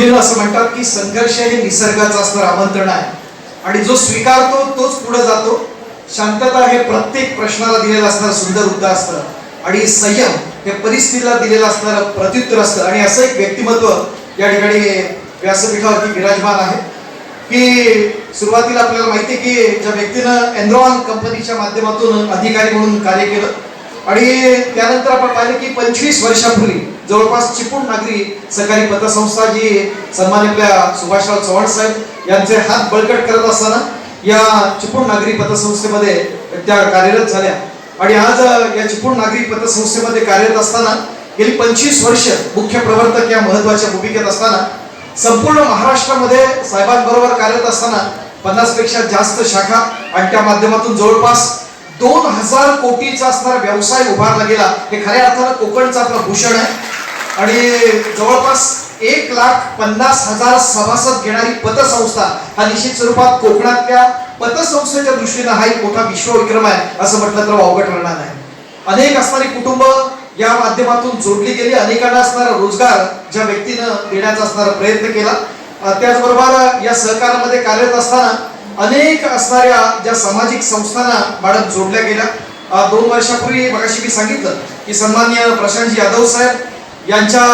लिहिलेलं असं म्हणतात की संघर्ष हे निसर्गाचं असणार आमंत्रण आहे. आणि जो स्वीकारतो तोच पुढे जातो. शांतता हे प्रत्येक प्रश्नाला दिलेलं असणारं सुंदर उत्तर असतं आणि संयम हे परिस्थितीला दिलेलं असणारं प्रत्युत्तर असतं आणि असं एक व्यक्तिमत्व या ठिकाणी व्यासपीठावरती विराजमान आहे. की सुरुवातीला आपल्याला माहिती आहे की ज्या व्यक्तीनं एनरॉन कंपनीच्या माध्यमातून अधिकारी म्हणून कार्य केलं. आणि त्यानंतर आपण पाहिलं की पंचवीस वर्षापूर्वी जवळपास चिपळूण नागरी सहकारी पतसंस्था जी सन्मान्य आपल्या सुभाषराव चव्हाण साहेब यांचे हात बळकट करत असताना या चिपळूण नागरी पतसंस्थेमध्ये त्या कार्यरत झाल्या. आणि आज या चिपळूण नागरी पतसंस्थेमध्ये कार्यरत असताना गेली पंचवीस वर्ष मुख्य प्रवर्तक या महत्त्वाच्या भूमिकेत असताना संपूर्ण महाराष्ट्रामध्ये साहेबांबरोबर कार्यरत असताना पन्नासपेक्षा जास्त शाखा आणि त्या माध्यमातून जवळपास दोन हजार कोटीचा असणारा व्यवसाय उभारला गेला. हे खऱ्या अर्थानं कोकणचं आपलं भूषण आहे. आणि जवळपास एक लाख पन्नास हजार सभासद घेणारी पतसंस्था हा निश्चित स्वरूपात कोकणातल्या पतसंस्थेच्या दृष्टीनं हा एक मोठा विश्वविक्रम आहे असं म्हटलं तर वावगं ठरणार नाही. अनेक असणारी कुटुंब या माध्यमातून जोडली गेली. अनेकांना असणारा रोजगार ज्या व्यक्तीनं देण्याचा असणारा प्रयत्न केला. त्याचबरोबर या सहकारामध्ये कार्यरत असताना अनेक असणाऱ्या ज्या सामाजिक संस्थांना मॅडम जोडल्या गेल्या. दोन वर्षापूर्वी मगाशी मी सांगितलं की सन्मान्य प्रशांतजी यादव साहेब यांच्या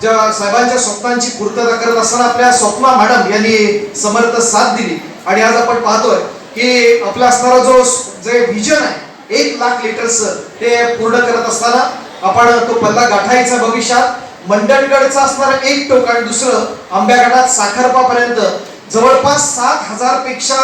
ज्या साहेबांच्या स्वप्नांची पूर्तता करत असताना आपल्या स्वप्ना मॅडम यांनी समर्थ साथ दिली. आणि आज आपण पाहतोय की आपला असणारा जो जे व्हिजन आहे एक लाख लिटर्स ते पूर्ण करत असताना आपण तो पल्ला गाठायचा भविष्यात. मंडणगडचा असणारा एक टोक आणि दुसरं आंब्याघाटात साखरपापर्यंत. जवळपास सात हजारपेक्षा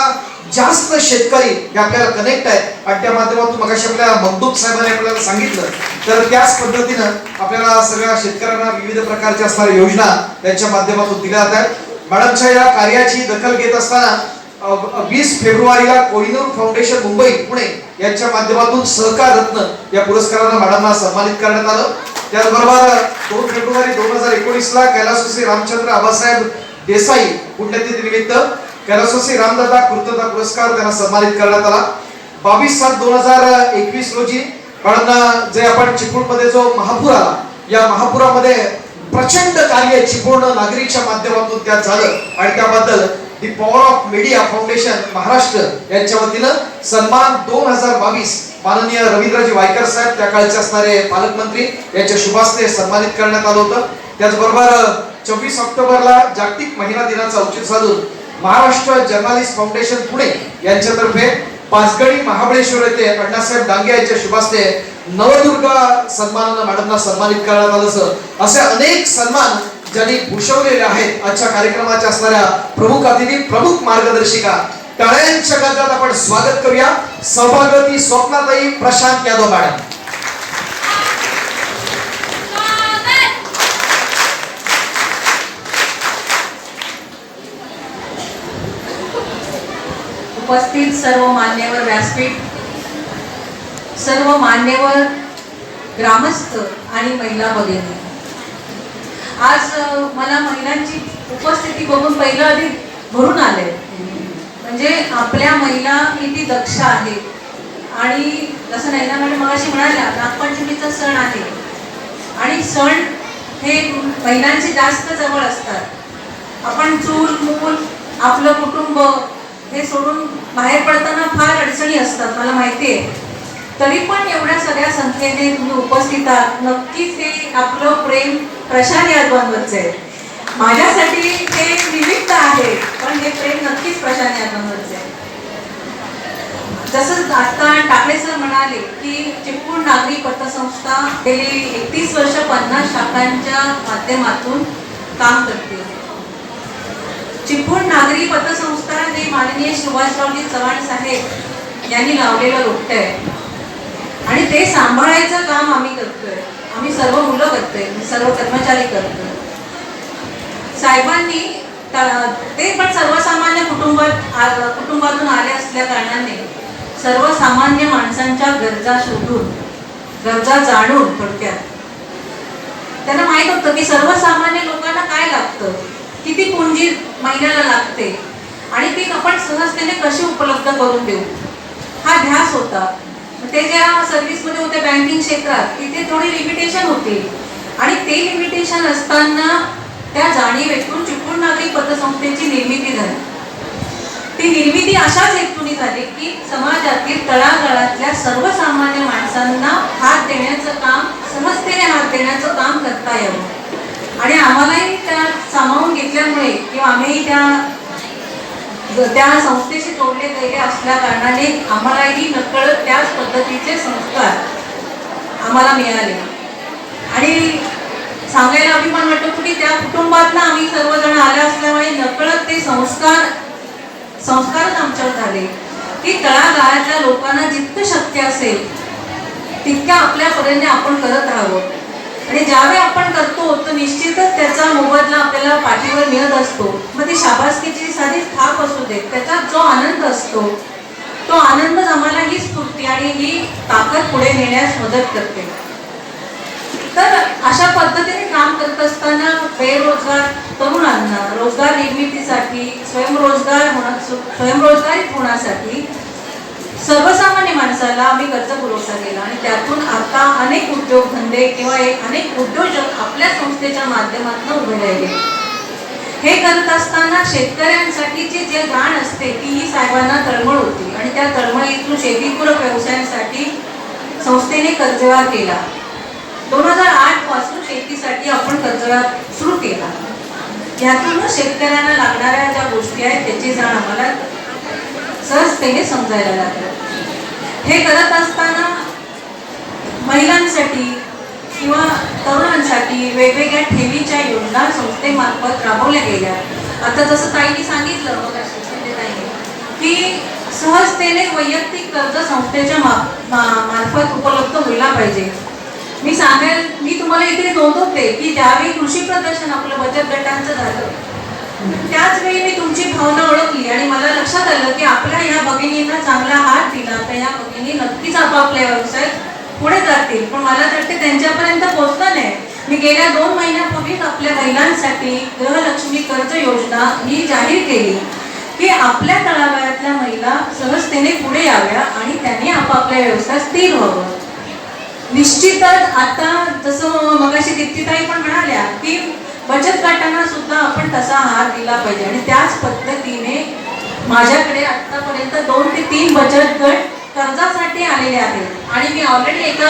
जास्त शेतकरी हे आपल्याला कनेक्ट आहेत. आणि त्या माध्यमातून मगाशी आपल्या मगदूम साहेबांनी आपल्याला सांगितलं. तर त्याच पद्धतीनं आपल्याला सगळ्या शेतकऱ्यांना विविध प्रकारच्या असणाऱ्या योजना त्यांच्या माध्यमातून दिल्या जात आहेत. मॅडमच्या या कार्याची दखल घेत असताना वीस फेब्रुवारीला कोहिनूर फाउंडेशन मुंबई पुणे यांच्या माध्यमातून सहकार रत्न या पुरस्कारानं मॅडमना सन्मानित करण्यात आलं. त्याचबरोबर दोन फेब्रुवारी दोन हजार एकोणीसला ला रामचंद्र आबासाहेब देसाई पुण्यतिथी निमित्त रामदादा कृतज्ञता पुरस्कार त्यांना सन्मानित करण्यात आला. बावीस सात दोन हजार एकवीस रोजी मॅडमना जे आपण चिपळूणमध्ये जो महापूर आला या महापुरामध्ये प्रचंड कार्य चिपळूण नागरिकच्या माध्यमातून त्यात झालं आणि त्याबद्दल the power of media foundation Maharashtra यांच्या वतीनं सन्मान दोन हजार बावीस माननीय रवींद्रजी वायकर साहेब त्या काळचे असणारे पालकमंत्री यांच्या शुभास्ते सन्मानित करण्यात आलं होतं. त्याचबरोबर चोवीस ऑक्टोबरला जागतिक महिला दिनाचं औचित्य साधून महाराष्ट्र जर्नालिस्ट फाउंडेशन पुणे यांच्यातर्फे पाचगणी महाबळेश्वर येथे अण्णासाहेब डांगे यांच्या शुभास्ते नवदुर्गा सन्मानानं मॅडमना सन्मानित करण्यात आलं असं असे अनेक सन्मान ज्यांनी भूषवलेले आहेत आजच्या कार्यक्रमाच्या असणाऱ्या प्रमुख अतिथी प्रमुख मार्गदर्शिका टाळ्यांच्या गजरात आपण स्वागत करूया. सभागती स्वप्नाताई प्रशांत यादव मॅडम. उपस्थित सर्व मान्यवर व्यासपीठ सर्व मान्यवर ग्रामस्थ आणि महिला भगिनी आज मला महिलांची उपस्थिती बघून पहिलं आधी भरून आले म्हणजे आपल्या महिला किती दक्ष आहेत. आणि जसं नैना मॅडम म्हणजे मगाशी म्हणाल्या नागपंचमीचा सण आहे. आणि सण हे महिलांचे जास्त जवळ असतात. आपण चूल मूल आपलं कुटुंब हे सोडून बाहेर पडताना फार अडचणी असतात मला माहिती आहे. तरी पण एवढ्या सगळ्या संख्येने तुम्ही उपस्थित आहात. नक्कीच हे आपलं प्रेम प्रशांत यादवांवरचं आहे. माझ्यासाठी ते निमित्त आहे पण हे प्रेम नक्कीच प्रशांत यादवांवरचं आहे. जसं आता टाकळे सर म्हणाले की चिपळूण नागरी पतसंस्था गेली एकतीस वर्ष पन्नास शाखांच्या माध्यमातून काम करते. चिपळूण नागरी पतसंस्था हे माननीय सुभाषरावजी चव्हाण साहेब यांनी लावलेलं रोपटं आहे. आणि ते सांभाळायचं काम आम्ही करतोय. आम्ही सर्व मुलं करतोय सर्व कर्मचारी करतोय. साहेबांनी ते पण सर्वसामान्य कुटुंबात कुटुंबातून आले असल्या कारणाने सर्वसामान्य माणसांच्या गरजा शोधून गरजा जाणून थोडक्यात. त्यांना माहीत होतं की सर्वसामान्य लोकांना काय लागतं? किती पुंजी महिन्याला लागते? आणि ती आपण सहजतेने कशी उपलब्ध करून देऊ? हा ध्यास होता. ते ज्या सर्व्हिसमध्ये होते बँकिंग क्षेत्रात तिथे थोडी लिमिटेशन होती. आणि ते लिमिटेशन असताना त्या जाणीवेतून चिपळूण नागरिक पतसंस्थेची निर्मिती झाली. ती निर्मिती अशाच हेतून झाली की समाजातील तळागाळातल्या सर्वसामान्य माणसांना हात देण्याचं काम समजतेने हात देण्याचं काम करता यावं. आणि आम्हालाही त्या सामावून घेतल्यामुळे किंवा आम्ही त्या त्या संस्थेशी जोडले गेले असल्या कारणाने आम्हालाही नकळत त्याच पद्धतीचे संस्कार आम्हाला मिळाले. आणि सांगायला अभिमान वाटतो की त्या कुटुंबातनं आम्ही सर्वजण आले असल्यामुळे नकळत ते संस्कार संस्कारच आमच्यावर झाले. की तळागाळातल्या लोकांना जितकं शक्य असेल तितक्या आपल्यापर्यंत आपण करत राहावं. आणि ज्यावेळी आपण करतो तर निश्चितच त्याचा मोबदला आपल्याला पाठीवर मिळत असतो. मग ती शाबासकीची साधी थाप असू दे त्याच्यात जो आनंद असतो तो आनंदच आम्हाला ही स्फूर्ती आणि ही ताकद पुढे नेण्यास मदत करते. तर अशा पद्धतीने काम करत असताना बेरोजगार तरुणांना रोजगार निर्मितीसाठी स्वयंरोजगार होण्या स्वयंरोजगारीत होण्यासाठी सर्वसामान्य माणसाला आम्ही कर्ज पुरवठा केला आणि त्यातून आता अनेक उद्योगधंदे किंवा अनेक उद्योजक आपल्या संस्थेच्या माध्यमातून उभे राहिले. हे करत असताना शेतकऱ्यांसाठीची जे जाण असते ती ही साहेबांना तळमळ होती. आणि त्या तळमळीतून शेतीपूरक व्यवसायांसाठी संस्थेने कर्जवार केला. दोन हजार आठपासून शेतीसाठी आपण कर्जवार सुरू केला. यातूनच शेतकऱ्यांना लागणाऱ्या ज्या गोष्टी आहेत त्याची जाण आम्हाला सहजतेने समजायला लागलं. हे करत असताना महिलांसाठी किंवा तरुणांसाठी वेगवेगळ्या ठेवीच्या योजना संस्थेमार्फत राबवल्या गेल्या. आता जसं ताईने सांगितलं मगाशी की सहजतेने वैयक्तिक कर्ज संस्थेच्या मा- मार्फत उपलब्ध व्हायला पाहिजे. मी सांगेल मी तुम्हाला इथे नोंदवते की ज्यावेळी कृषी प्रदर्शन आपलं बचत गटांचं झालं त्याच वेळी मी तुमची भावना ओळखली आणि मला लक्षात आलं की आपल्या या भगिनींना चांगला हात दिला. तर या भगिनी नक्कीच आपापल्या व्यवसायात पुढे जातील. पण मला तर ते त्यांच्यापर्यंत पोहोचलं नाही. मी गेल्या दोन महिन्यापूर्वीच आपल्या महिलांसाठी गृहलक्ष्मी कर्ज योजना ही जाहीर केली की आपल्या तळागाळातल्या महिला सहजतेने पुढे याव्या आणि त्यांनी आपापल्या व्यवसायात स्थिर व्हावं. निश्चितच आता जसं मगाशी दीप्तीताई पण म्हणाल्या की बचत गटांना सुद्धा आपण तसा हात दिला पाहिजे. आणि त्याच पद्धतीने माझ्याकडे आतापर्यंत दोन ते तीन बचत गट कर्जासाठी आलेले आहेत. आणि मी ऑलरेडी एका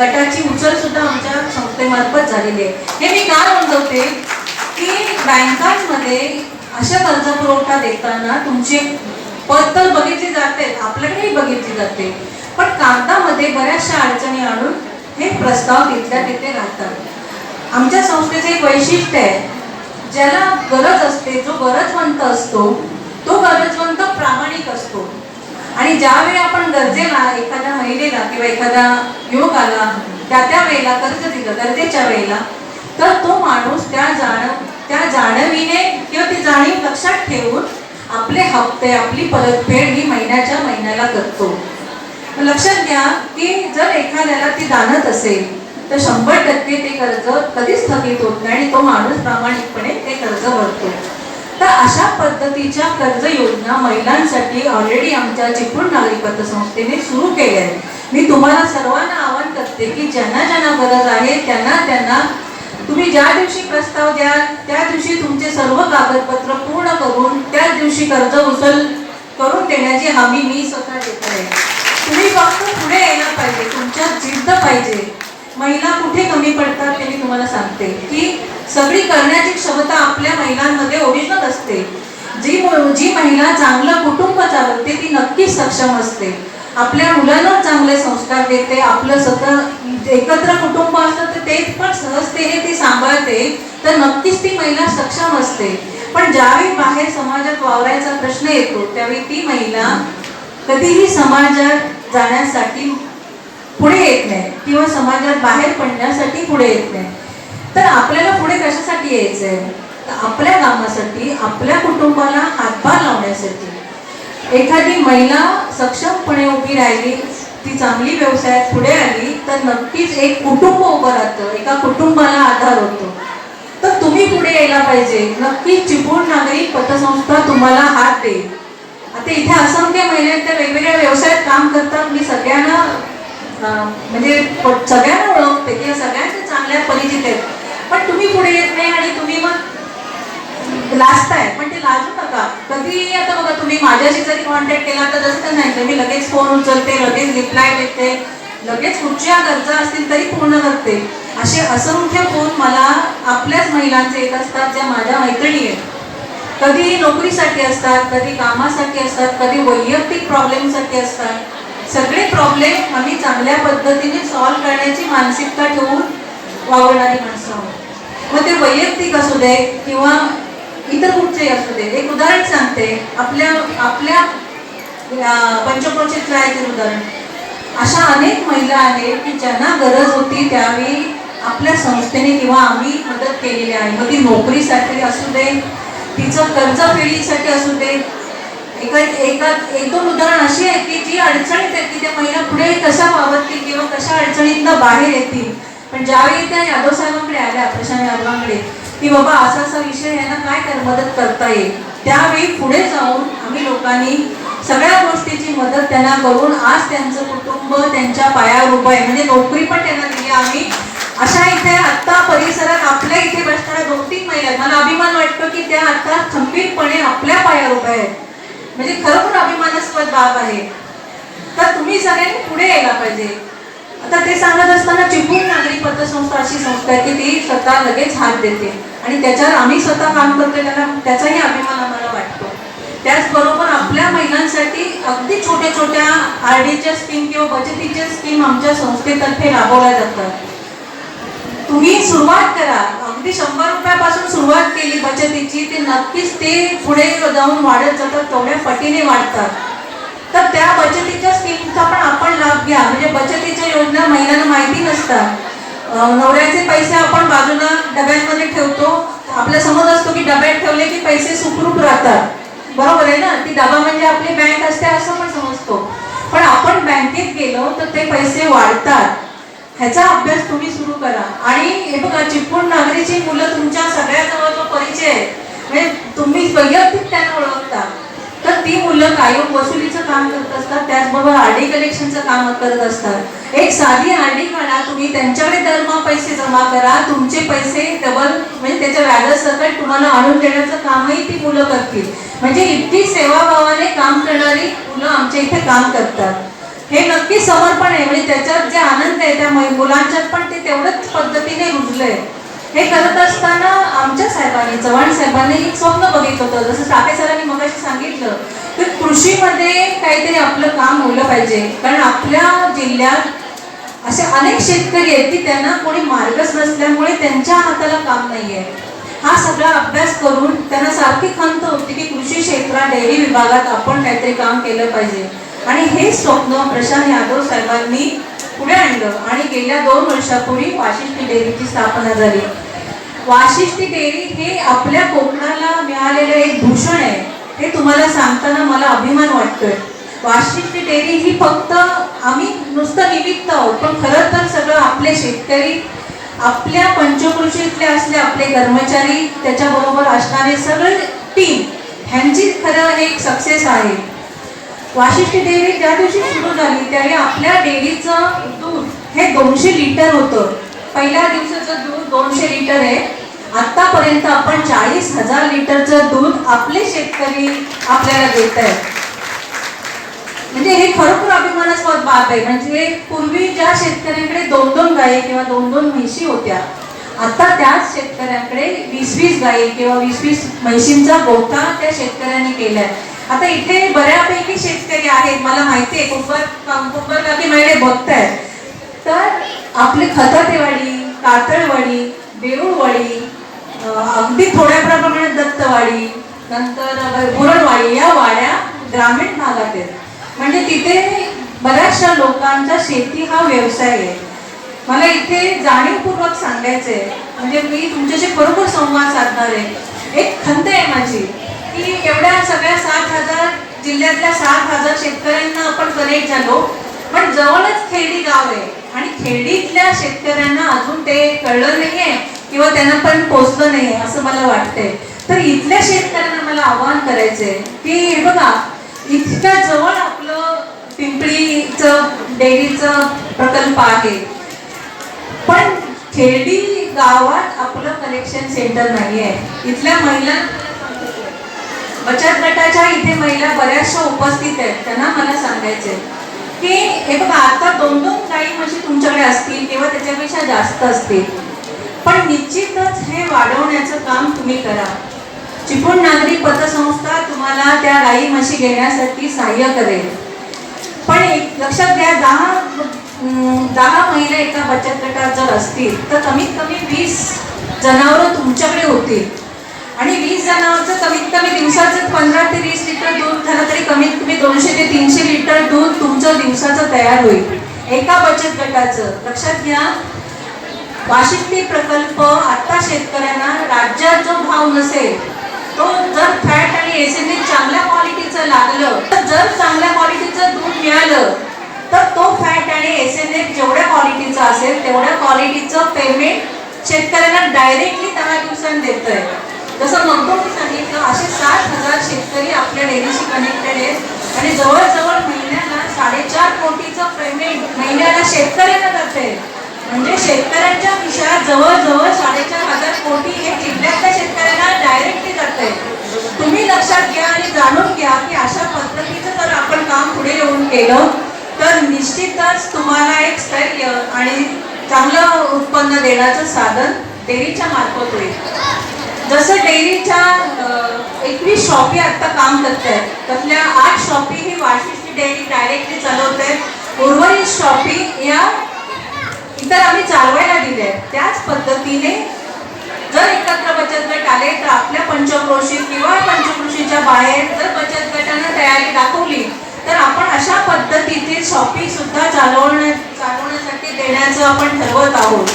गटाची उचल सुद्धा आमच्या संस्थेमार्फत झालेली आहे. हे मी का नोंदवते? की बँकांमध्ये अशा कर्ज पुरवठा देताना तुमचे पद तर बघितली जाते आपल्याकडेही बघितली जाते. पण कागदामध्ये बऱ्याचशा अडचणी आणून हे प्रस्ताव तिथल्या तिथे राहतात. आमच्या संस्थेचं एक वैशिष्ट्य आहे. ज्याला गरज असते जो गरजवंत असतो तो गरजवंत प्रामाणिक असतो. आणि ज्यावेळी आपण गरजेला एखाद्या महिलेला किंवा एखाद्या युवकाला त्या त्या वेळेला कर्ज दिलं गरजेच्या वेळेला तर तो माणूस त्या जाण त्या जाणवीने किंवा ती जाणीव लक्षात ठेवून आपले हप्ते आपली परतफेड ही महिन्याच्या महिन्याला करतो. लक्षात घ्या की जर एखाद्याला ती जाणत असेल तर शंभर टक्के ते कर्ज कधीच स्थगित होत नाही आणि तो माणूस प्रामाणिकपणे ते कर्ज भरतो. तर अशा पद्धतीच्या कर्ज योजना महिलांसाठी ऑलरेडी आमच्या चिपळूण नागरिक पतसंस्थेने सुरू केल्या आहेत. मी तुम्हाला सर्वांना आवाहन करते की ज्यांना ज्यांना गरज आहे त्यांना त्यांना तुम्ही ज्या दिवशी प्रस्ताव द्याल त्या दिवशी तुमचे सर्व कागदपत्र पूर्ण करून त्याच दिवशी कर्ज उचल करून देण्याची हमी मी स्वतः देत आहे. तुम्ही फक्त पुढे यायला पाहिजे तुमच्यात जिद्द पाहिजे. महिला कुठे कमी पडतात ते मी तुम्हाला सांगते. की सगळी करण्याची क्षमता आपल्या महिलांमध्ये ओरिजिनल असते. जी जी महिला चांगलं कुटुंब चालवते ती नक्कीच सक्षम असते. आपल्या मुलांना चांगले संस्कार देते आपलं सतत एकत्र कुटुंब असतं तर ते पण सहजतेने ती सांभाळते तर नक्कीच ती महिला सक्षम असते. पण ज्यावेळी बाहेर समाजात वावरायचा प्रश्न येतो त्यावेळी ती महिला कधीही समाजात जाण्यासाठी पुढे येत नाही किंवा समाजात बाहेर पडण्यासाठी पुढे येत नाही. तर आपल्याला पुढे कशासाठी यायचं आहे तर आपल्या कामासाठी आपल्या कुटुंबाला हातभार लावण्यासाठी. एखादी महिला सक्षमपणे उभी राहिली ती चांगली व्यवसायात पुढे आली तर नक्कीच एक कुटुंब उभं राहतं एका कुटुंबाला आधार होतो. तर तुम्ही पुढे यायला पाहिजे. नक्कीच चिपळूण नागरिक पतसंस्था तुम्हाला हात देईल. आता इथे असंख्य महिला त्या वेगवेगळ्या व्यवसायात काम करतात. मी सगळ्यांना म्हणजे सगळ्यांना ओळखते किंवा सगळ्यांच्या चांगल्या परिचित आहेत. पण तुम्ही पुढे येत नाही आणि तुम्ही मग लाजताय. पण ते लाजू नका. कधी आता बघा तुम्ही माझ्याशी जरी कॉन्टॅक्ट केला तर जसं तर नाही मी लगेच फोन उचलते लगेच रिप्लाय देते लगेच कुठच्या गरजा असतील तरी पूर्ण करते. असे असंख्य फोन मला आपल्याच महिलांचे येत असतात ज्या माझ्या मैत्रिणी आहेत. कधी नोकरीसाठी असतात कधी कामासाठी असतात कधी वैयक्तिक प्रॉब्लेमसाठी असतात. सगळे प्रॉब्लेम आम्ही चांगल्या पद्धतीने सॉल्व्ह करण्याची मानसिकता ठेवून वावरणारी माणसं आहोत. मग ते वैयक्तिक असू दे किंवा इतर कुठचेही असू दे एक उदाहरण सांगते. आपल्या आपल्या अं, पंचक्रोशीतलं आहे ते उदाहरण. अशा अनेक महिला आहेत की ज्यांना गरज होती त्यावेळी आपल्या संस्थेने किंवा आम्ही मदत केलेली आहे. मग ती नोकरीसाठी असू दे तिचं कर्ज फेडीसाठी असू दे एका एका एक दोन उदाहरण अशी आहेत की जी अडचणीत आहेत की त्या महिला पुढे कशा वावरतील किंवा कशा अडचणीतनं बाहेर येतील? पण ज्यावेळी त्या यादव साहेबांकडे आल्या प्रशांत यादवांकडे की बाबा असा असा विषय यांना काय कर मदत करता येईल? त्यावेळी पुढे जाऊन आम्ही लोकांनी सगळ्या गोष्टीची मदत त्यांना करून आज त्यांचं कुटुंब त्यांच्या पायावर उभं आहे. म्हणजे नोकरी पण त्यांना दिली आम्ही. अशा इथे आत्ता परिसरात आपल्या इथे बसणाऱ्या दोन तीन महिला आहेत. मला अभिमान वाटतो की त्या आता खंबीरपणे आपल्या पायावर उभ्या आहेत. म्हणजे खरोखर अभिमानास्पद बाब आहे. तर तुम्ही सगळ्यांनी पुढे यायला पाहिजे. आता ते सांगत असताना चिपळूण नागरी पतसंस्था अशी संस्था आहे की ती स्वतः लगेच हात देते. आणि त्याच्यावर आम्ही स्वतः काम करतोय त्याला त्याचाही अभिमान आम्हाला वाटतो. त्याचबरोबर आपल्या महिलांसाठी अगदी छोट्या छोट्या आर डीच्या स्कीम किंवा बचतीच्या स्कीम आमच्या संस्थेतर्फे राबवल्या जातात. तुम्ही सुरुवात करा. अगदी शंभर रुपयापासून सुरुवात केली बचतीची ते नक्कीच ते पुढे जाऊन वाढत जातात तेवढ्या पटीने वाढतात. तर त्या बचतीच्या स्कीमचा पण आपण लाभ घ्या. म्हणजे बचतीच्या योजना महिलांना माहिती नसतात. नवऱ्याचे पैसे आपण बाजूला डब्यांमध्ये ठेवतो. आपल्या समज असतो की डब्यात ठेवले की पैसे सुखरूप राहतात. बरोबर आहे ना? ती डबा म्हणजे आपली बँक असते असं पण समजतो. पण आपण बँकेत गेलो तर ते पैसे वाढतात. ह्याचा अभ्यास तुम्ही सुरू करा. आणि हे बघा चिपळूण नागरीची मुलं तुमच्या सगळ्याजवळ जो परिचय आहे म्हणजे तुम्ही वैयक्तिक त्यांना ओळखता. तर ती मुलं कायम वसुलीचं काम करत असतात त्याचबरोबर आरडी कलेक्शनचं काम करत असतात. एक साधी आरडी काढा तुम्ही त्यांच्याकडे दरमहा पैसे जमा करा तुमचे पैसे डबल म्हणजे त्याच्या व्याजासकट तुम्हाला आणून देण्याचं कामही ती मुलं करतील. म्हणजे इतकी सेवाभावाने काम करणारी मुलं आमच्या इथे काम करतात. हे नक्की समर्पण आहे. म्हणजे त्याच्यात जे आनंद आहे त्या मुलांच्यात पण ते तेवढंच पद्धतीने रुजलंय हे करत असताना आमच्या साहेबांनी चव्हाण साहेबांनी एक स्वप्न बघितलं होतं. जसं टाके सरांनी मग सांगितलं की कृषीमध्ये काहीतरी आपलं काम होलं पाहिजे. कारण आपल्या जिल्ह्यात असे अनेक शेतकरी आहेत की त्यांना कोणी मार्गच नसल्यामुळे त्यांच्या हाताला काम नाही आहे हा सगळा अभ्यास करून त्यांना सारखी खंत होती की कृषी क्षेत्रात डेअरी विभागात आपण काहीतरी काम केलं पाहिजे. आणि हे स्वप्न प्रशांत यादव साहेबांनी पुढे आणलं आणि गेल्या दोन वर्षापूर्वी वाशिष्ठी डेअरीची स्थापना झाली. वाशिष्ठी डेअरी हे आपल्या कोकणाला मिळालेलं एक भूषण आहे हे तुम्हाला सांगताना मला अभिमान वाटतोय. वाशिष्ठी डेअरी ही फक्त आम्ही नुसतं निमित्त आहोत पण खरं तर सगळं आपले शेतकरी आपल्या पंचकृषीतले असले आपले कर्मचारी त्याच्याबरोबर असणारे सगळे टीम ह्यांची खरं एक सक्सेस आहे. वाशिष्ठी डेअरी ज्या दिवशी सुरू झाली त्यावेळी आपल्या डेअरीचं दूध हे दोनशे लिटर होतं. पहिल्या दिवसाचं दूध दोनशे लिटर आहे. आतापर्यंत आपण चाळीस हजार लिटरचं दूध आपले शेतकरी आपल्याला देत आहेत. म्हणजे हे खरोखर अभिमानास्पद बाब आहे. म्हणजे पूर्वी ज्या शेतकऱ्यांकडे दोन दोन गायी किंवा दोन दोन म्हैशी होत्या आता त्याच शेतकऱ्यांकडे वीस वीस गायी किंवा वीस वीस म्हैशींचा गोठा त्या शेतकऱ्यांनी केलाय. आता इथे बऱ्यापैकी शेतकरी आहेत मला माहिती आहे कुंभार कुंभारगावी महिने बघतायत. तर आपली खतातेवाडी कातळवाडी देऊळवाडी अगदी थोड्या प्रमाणात दत्तवाडी नंतर बुरणवाडी या वाड्या ग्रामीण भागात आहेत. म्हणजे तिथे बऱ्याचशा लोकांचा शेती हा व्यवसाय आहे. मला इथे जाणीवपूर्वक सांगायचं आहे म्हणजे मी तुमच्याशी बरोबर संवाद साधणार आहे. एक खंत आहे माझी. की एवढ्या सगळ्या सात हजार जिल्ह्यातल्या सात हजार शेतकऱ्यांना आपण कनेक्ट झालो. पण जवळच खेडी गाव आहे आणि खेडीतल्या शेतकऱ्यांना अजून ते कळलं नाहीये किंवा त्यांना पण पोचलं नाहीये असं मला वाटतंय. तर इथल्या शेतकऱ्यांना मला आवाहन करायचंय की हे बघा इतक्या जवळ आपलं पिंपळीचं डेअरीचं प्रकल्प आहे. पण खेडी गावात आपलं कलेक्शन सेंटर नाही आहे इथल्या महिला बचत गटाच्या इथे महिला बऱ्याचशा उपस्थित आहेत. त्यांना मला सांगायचंय की हे बघा आता दोन दोन गाई म्हशी तुमच्याकडे असतील किंवा त्याच्यापेक्षा जास्त असतील. पण निश्चितच हे वाढवण्याचं काम तुम्ही करा. चिपळूण नागरी पतसंस्था तुम्हाला त्या गाई म्हशी घेण्यासाठी सहाय्य करेल. पण एक लक्षात घ्या दहा दहा महिला एका बचत गटात जर असतील तर कमीत कमी वीस जनावरं तुमच्याकडे होतील. आणि वीस जनावरचं कमीत कमी दिवसाचं पंधरा ते वीस लिटर दूध झालं तरी कमीत कमी दोनशे ते तीनशे लिटर दूध तुमचं दिवसाचं तयार होईल. एका बचत गटाचं. लक्षात घ्या. वाशिष्ठी प्रकल्प आता शेतकऱ्यांना राज्यात जो भाव नसेल तो जर फॅट आणि एसिडिक चांगल्या क्वालिटीचं लागलं तर जर चांगल्या क्वालिटीचं दूध मिळालं तर तो फॅट आणि एसिडिक जेवढ्या क्वालिटीचा असेल तेवढ्या क्वालिटीचं पेमेंट शेतकऱ्यांना डायरेक्टली दहा दिवसांनी देतोय. जसं मग सांगितलं असे सात हजार शेतकरी आपल्या डेअरीशी कनेक्टेड आहेत. आणि जवळजवळ महिन्याला साडेचार कोटीचं पेमेंट महिन्याला शेतकऱ्यांना जाते म्हणजे शेतकऱ्यांच्या विषयात जवळजवळ साडेचार हजार कोटी हे जिल्ह्यातल्या शेतकऱ्यांना डायरेक्टली जाते तुम्ही लक्षात घ्या आणि जाणून घ्या की अशा पद्धतीचं जर आपण काम पुढे येऊन केलं तर निश्चितच तुम्हाला एक स्थैर्य आणि चांगलं उत्पन्न देण्याचं साधन डेअरीच्या मार्फत होईल. जसं डेअरीच्या एकवीस शॉपी आता काम करत आहेत त्यातल्या आठ शॉपी ही वाशिष्ठी डेअरी डायरेक्टली चालवते उर्वरित शॉपी या इतर आम्ही चालवायला दिले आहेत त्याच पद्धतीने जर एकत्र बचत गट आले तर आपल्या पंचक्रोशी किंवा पंचक्रोशीच्या बाहेर जर बचत गटानं तयारी दाखवली तर आपण अशा पद्धतीचे शॉपिंग सुद्धा चालवण्या चालवण्यासाठी देण्याचं आपण ठरवत आहोत.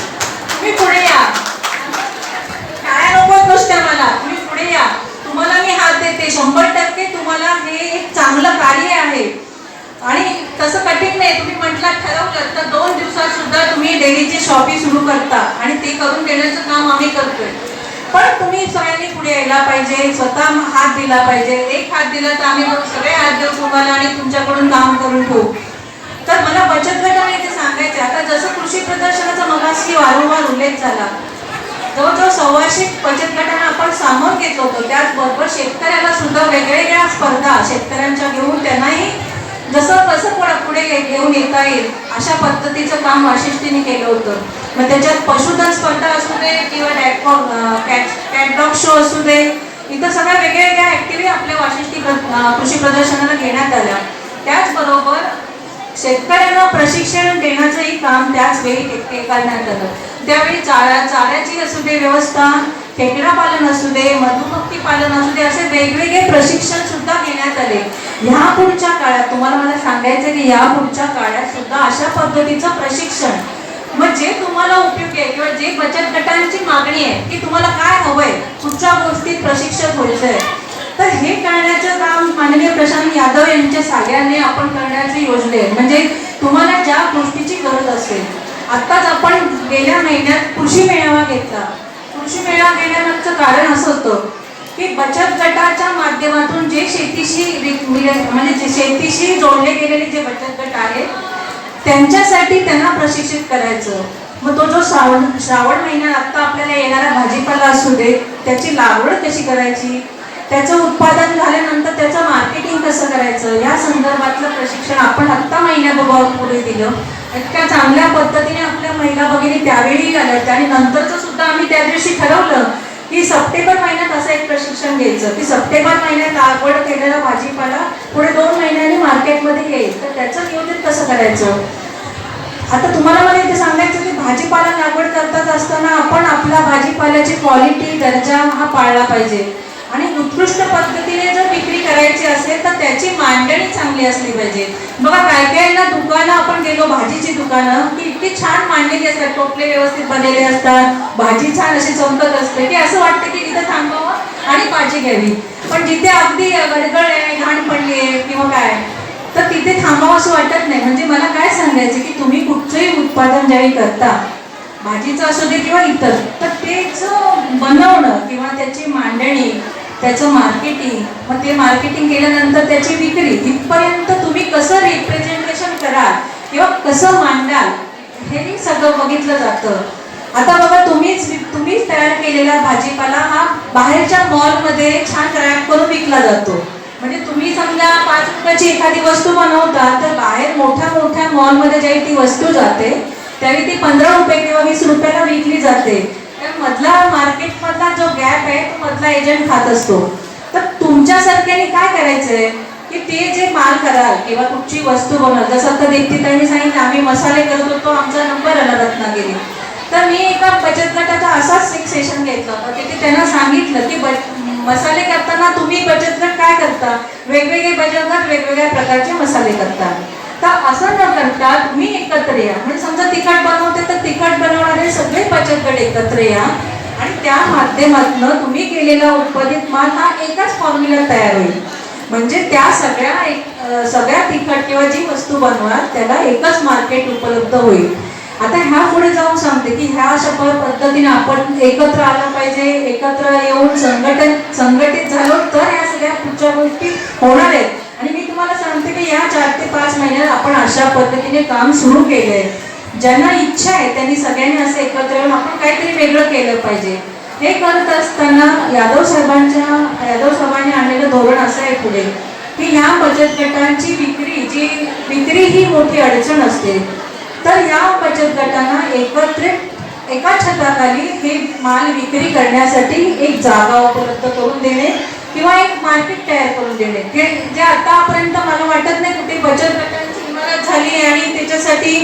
तुम्ही पुढे या. काय नको द्या मला. तुम्ही पुढे या. तुम्हाला मी हात देते. शंभर टक्के तुम्हाला हे एक चांगलं कार्य आहे. आणि तसं कठीण नाही. तुम्ही म्हटलं ठरवलं तर दोन दिवसात सुद्धा तुम्ही डेलीची शॉपिंग सुरू करता. आणि ते करून देण्याचं काम आम्ही करतोय. पण तुम्ही सगळ्यांनी पुढे यायला पाहिजे. स्वतः हात दिला पाहिजे. एक हात दिला तर आम्ही सगळे हात देऊ तुम्हाला आणि तुमच्याकडून काम करून ठेवू. तर मला बचत गटाने इथे सांगायचे आता जसं कृषी प्रदर्शनाचा मगाशी वारंवार उल्लेख झाला जवळजवळ सव्वाशे बचत गटांना आपण सामोर घेतलं होतं त्याचबरोबर शेतकऱ्याला सुद्धा वेगवेगळ्या स्पर्धा शेतकऱ्यांच्या घेऊन त्यांनाही जसं कसं कोणा पुढे घेऊन येता येईल अशा पद्धतीचं काम वाशिष्ठीने केलं होतं. मग त्याच्यात पशुधन स्पर्धा असू दे किंवा कॅटलॉग शो असू दे इथं सगळ्या वेगवेगळ्या ॲक्टिव्हिटी आपल्या वाशिष्ठी कृषी प्रदर्शनाला घेण्यात आल्या. त्याचबरोबर शेतकऱ्यांना प्रशिक्षण देण्याचंही काम त्याच वेळी के- के- करण्यात आलं. त्यावेळी चारा चाऱ्याची असू दे व्यवस्था खेकडा पालन असू दे मधुमक्खी पालन असू दे असे वेगवेगळे प्रशिक्षण सुद्धा घेण्यात आले. ह्या पुढच्या काळात तुम्हाला मला सांगायचं की या पुढच्या काळात सुद्धा अशा पद्धतीचं प्रशिक्षण मग जे तुम्हाला उपयोगी आहे किंवा जे बचत गटांची मागणी आहे की तुम्हाला काय हवंय कुठच्या गोष्टीत प्रशिक्षक व्हायचंय तर हे करण्याचं काम माननीय प्रशांत यादव यांच्या साह्याने आपण करण्याची योजने आहे म्हणजे तुम्हाला ज्या गोष्टीची गरज असेल आत्ताच आपण गेल्या महिन्यात कृषी मेळावा घेतला. कृषी मेळावा घेण्यामागचं कारण असं होतं की बचत गटाच्या माध्यमातून जे शेतीशी म्हणजे जे शेतीशी जोडले गेलेले जे बचत गट आहेत त्यांच्यासाठी त्यांना प्रशिक्षित करायचं. मग तो जो श्रावण श्रावण महिन्यात आत्ता आपल्याला येणारा भाजीपाला असू दे त्याची लागवड कशी करायची? त्याचं उत्पादन झाल्यानंतर त्याचं मार्केटिंग कसं करायचं? या संदर्भातलं प्रशिक्षण आपण आत्ता महिन्यापूर्वी दिलं. इतक्या चांगल्या पद्धतीने आपल्या महिला भगिनी त्यावेळी आल्या. आणि नंतरचं सुद्धा आम्ही त्या दिवशी ठरवलं की सप्टेंबर महिन्यात असं एक प्रशिक्षण घ्यायचं. की सप्टेंबर महिन्यात लागवड केलेला भाजीपाला पुढे दोन महिन्यांनी मार्केटमध्ये येईल. तर त्याचं नियोजन कसं करायचं? आता तुम्हाला मला इथे सांगायचं की भाजीपाला लागवड करतात असताना आपण आपला भाजीपाल्याची क्वालिटी दर्जा हा पाळला पाहिजे आणि उत्कृष्ट पद्धतीने जर विक्री करायची असेल तर त्याची मांडणी चांगली असली पाहिजे. बघा काय काय ना दुकानं आपण गेलो भाजीची दुकानं की इतकी छान मांडलेली असतात टोपले व्यवस्थित बनलेले असतात भाजी छान अशी चमकत असते. की असं वाटतं की इथं थांबावं आणि भाजी घ्यावी. पण जिथे अगदी गडगड आहे घाण पडली आहे किंवा काय तर तिथे थांबावं असं वाटत नाही. म्हणजे मला काय सांगायचं की तुम्ही कुठचंही उत्पादन ज्यावेळी करता भाजीचं असू दे किंवा इतर तर तेच बनवणं किंवा त्याची मांडणी त्याचं मार्केटिंग मग ते मार्केटिंग केल्यानंतर त्याची विक्री इथपर्यंत तुम्ही कसं रिप्रेझेंटेशन कराल किंवा कसं मांडाल हे सगळं बघितलं जातं. आता बाबा तुम्हीच तुम्हीच तयार केलेला भाजीपाला हा बाहेरच्या मॉलमध्ये छान रॅप करून विकला जातो. म्हणजे तुम्ही समजा पाच रुपयाची एखादी वस्तू बनवता तर बाहेर मोठ्या मोठ्या मॉलमध्ये ज्यावेळी ती वस्तू जाते त्यावेळी ती पंधरा रुपये किंवा वीस रुपयाला विकली जाते. तर मधला मार्केटमधला जो गॅप आहे तो मधला एजंट खात असतो. तर तुमच्यासारख्याने काय करायचंय? की ते जे माल कराल किंवा कुठची वस्तू बनवाल जसं आता त्यांनी सांगितलं आम्ही मसाले करत होतो आमचा नंबर आला रत्नागिरी तर मी एका बचत गटाचा असाच एक सेशन घेतलं. होतं तिथे त्यांना सांगितलं की मसाले करताना तुम्ही बचत गट काय करता? वेगवेगळे बचत गट वेगवेगळ्या प्रकारचे मसाले करता. तर असं न करता तुम्ही एकत्र या. म्हणजे समजा तिखट बनवते तर तिखट बनवणारे सगळे बचत गट एकत्र या. आणि त्या माध्यमातून तुम्ही केलेला उत्पादित माल हा एकाच फॉर्म्युला तयार होईल. म्हणजे त्या सगळ्या एक सगळ्या तिखट किंवा जी वस्तू बनवा त्याला एकच मार्केट उपलब्ध होईल. आता ह्या पुढे जाऊन सांगते की ह्या अशा पद्धतीने आपण एकत्र आलं पाहिजे एकत्र येऊन संघटन संघटित झालो तर या सगळ्या पुढच्या गोष्टी होणार आहेत. तुम्हाला सांगते की या चार ते पाच महिन्यात आपण अशा पद्धतीने काम सुरू केलंय. ज्यांना इच्छा आहे त्यांनी सगळ्यांनी असं एकत्र येऊन आपण काहीतरी वेगळं केलं पाहिजे. हे करत असताना यादव साहेबांच्या यादव साहेबांनी आणलेलं धोरण असं आहे पुढे की ह्या बचत गटांची विक्री जी विक्री ही मोठी अडचण असते. तर या बचत गटांना एकत्रित एका छताखाली हे माल विक्री करण्यासाठी एक जागा उपलब्ध करून देणे किंवा एक मार्केट तयार करून देणे. हे जे आतापर्यंत मला वाटत नाही कुठे बचत गटांची इमारत झाली आहे आणि त्याच्यासाठी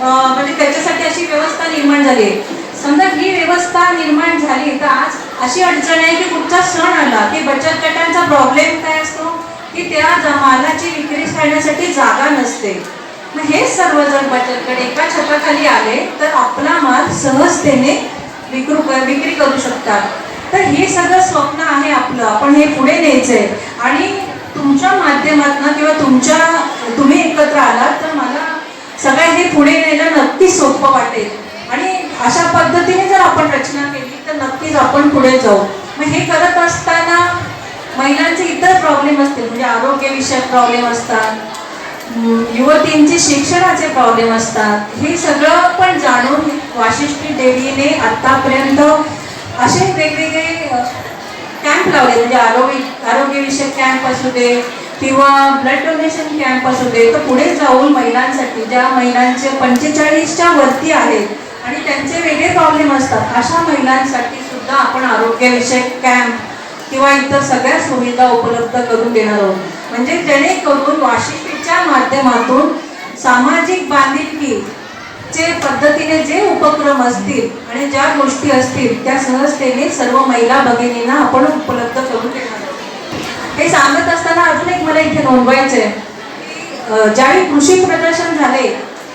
म्हणजे त्याच्यासाठी अशी व्यवस्था निर्माण झाली आहे. समजा ही व्यवस्था निर्माण झाली तर आज अशी अडचण आहे की कुठचा सण आला की बचत गटांचा प्रॉब्लेम काय असतो? की त्या मालाची विक्री करण्यासाठी जागा नसते. मग हे सर्वजण बचत गट एका छताखाली आले तर आपला माल सहजतेने विक्रू विक्री करू शकतात. तर हे सगळं स्वप्न आहे आपलं. आपण हे पुढे न्यायचंय. आणि तुमच्या माध्यमातून किंवा तुमच्या तुम्ही एकत्र आलात तर मला सगळ्या हे पुढे न्यायला नक्कीच सोपं वाटेल. आणि अशा पद्धतीने जर आपण रचना केली तर नक्कीच आपण पुढे जाऊ. मग हे करत असताना महिलांचे इतर प्रॉब्लेम असतील. म्हणजे आरोग्यविषयक प्रॉब्लेम असतात. युवतींचे शिक्षणाचे प्रॉब्लेम असतात. हे सगळं पण जाणून वाशिष्ठी देवीने आतापर्यंत असे वेगवेगळे कॅम्प लावले म्हणजे आरोग्य आरोग्यविषयक कॅम्प असू दे किंवा ब्लड डोनेशन कॅम्प असू दे तर पुढे जाऊन महिलांसाठी ज्या महिलांचे पंचेचाळीसच्या वरती आहेत आणि त्यांचे वेगळे प्रॉब्लेम असतात अशा महिलांसाठी सुद्धा आपण आरोग्यविषयक कॅम्प किंवा इतर सगळ्या सुविधा उपलब्ध करून देणार आहोत. म्हणजे जेणेकरून वाशिष्ठीच्या माध्यमातून सामाजिक बांधिलकी चे पद्धतीने जे उपक्रम असतील आणि ज्या गोष्टी असतील त्या सहजतेने सर्व महिला भगिनींना आपण उपलब्ध करून देणार हे सांगत असताना अजून एक मला इथे नोंदवायचं आहे ज्यावेळी कृषी प्रदर्शन झाले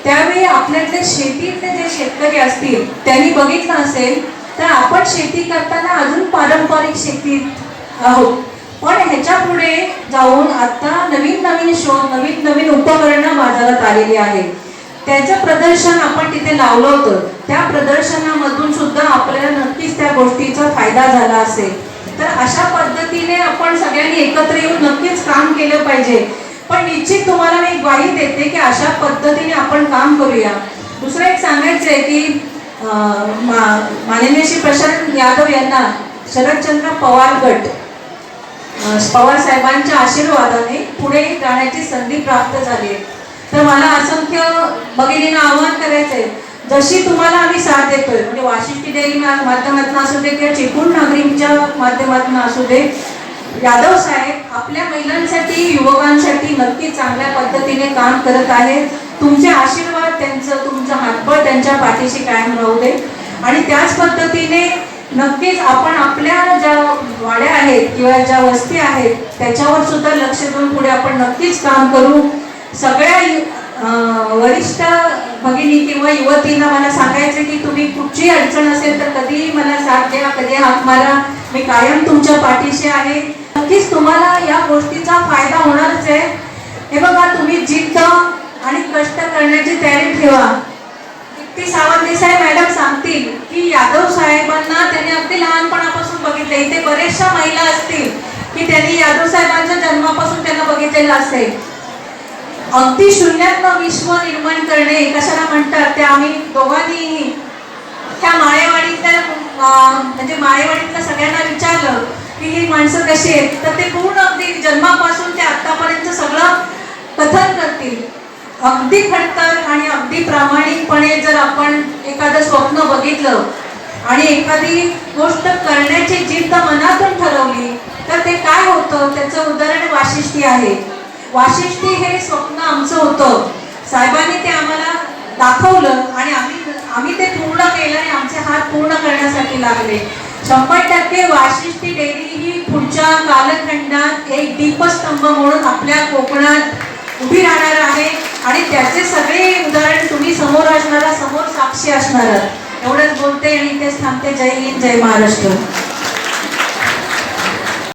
त्यावेळी आपल्यातले शेतीतले जे शेतकरी असतील त्यांनी बघितलं असेल तर आपण शेती करताना अजून पारंपरिक शेतीत आहोत. पण ह्याच्या पुढे जाऊन आता नवीन नवीन शोध नवीन नवीन उपकरणं बाजारात आलेली आहेत. त्याचं प्रदर्शन आपण तिथे लावलं होतं. त्या प्रदर्शनामधून सुद्धा आपल्याला नक्कीच त्या गोष्टीचा फायदा झाला असेल. तर अशा पद्धतीने आपण सगळ्यांनी एकत्र येऊन नक्कीच काम केलं पाहिजे. पण निश्चित तुम्हाला मी ग्वाही देते की अशा पद्धतीने आपण काम करूया. दुसरं एक सांगायचं आहे की माननीय श्री प्रशांत यादव यांना शरदचंद्र पवार गट पवार साहेबांच्या आशीर्वादाने पुढे जाण्याची संधी प्राप्त झाली आहे. तर मला असंख्य भगिनींना आवाहन करायचंय. जशी तुम्हाला आम्ही साथ देतोय म्हणजे वाशिष्ठी डेअरी माध्यमातून असू दे किंवा चिपळूण नागरिकच्या माध्यमातून असू दे यादव साहेब आपल्या महिलांसाठी युवकांसाठी नक्की चांगल्या पद्धतीने काम करत आहेत. तुमचे आशीर्वाद त्यांचं तुमचं हातबळ त्यांच्या पाठीशी कायम राहू दे. आणि त्याच पद्धतीने नक्कीच आपण आपल्या ज्या वाड्या आहेत किंवा ज्या वस्ती आहेत त्याच्यावर सुद्धा लक्ष देऊन पुढे आपण नक्कीच काम करू. सगळ्या वरिष्ठ भगिनी किंवा युवतींना मला सांगायचं की तुम्ही कुठची अडचण असेल तर कधीही मला साथ द्या कधी हात मारा. मी कायम तुमच्या पाठीशी आहे. नक्कीच तुम्हाला या गोष्टीचा फायदा होणारच आहे. हे बघा तुम्ही जिद्द आणि कष्ट करण्याची तयारी ठेवा. ती सावंत देसाई मॅडम सांगतील की यादव साहेबांना त्यांनी अगदी लहानपणापासून बघितले. इथे बरेचशा महिला असतील की त्यांनी यादव साहेबांच्या जन्मापासून त्यांना बघितलेलं असेल. अगदी शून्यातनं विश्व निर्माण करणे कशाला म्हणतात? ते आम्ही दोघांनी त्या माळेवाडीतल्या म्हणजे माळेवाडीतल्या सगळ्यांना विचारलं की ही माणसं कशी आहेत? तर ते पूर्ण अगदी जन्मापासून ते आत्तापर्यंत सगळं कथन करतील. अगदी खडतर आणि अगदी प्रामाणिकपणे जर आपण एखादं स्वप्न बघितलं आणि एखादी गोष्ट करण्याची जिद्द मनातून ठरवली तर ते काय होतं? त्याचं उदाहरण वाशिष्ठी आहे. वाशिष्ठी हे स्वप्न आमचं होतं. साहेबांनी ते आम्हाला दाखवलं आणि आम्ही आम्ही ते पूर्ण केलं आणि आमचे हात पूर्ण करण्यासाठी लागले. शंभर टक्के वाशिष्ठी डेअरी ही पुढच्या कालखंडात एक दीपस्तंभ म्हणून आपल्या कोकणात उभी राहणार आहे. आणि त्याचे सगळे उदाहरण तुम्ही समोर असणारा समोर साक्षी असणार. एवढंच बोलते आणि इथेच थांबते. जय हिंद जय महाराष्ट्र.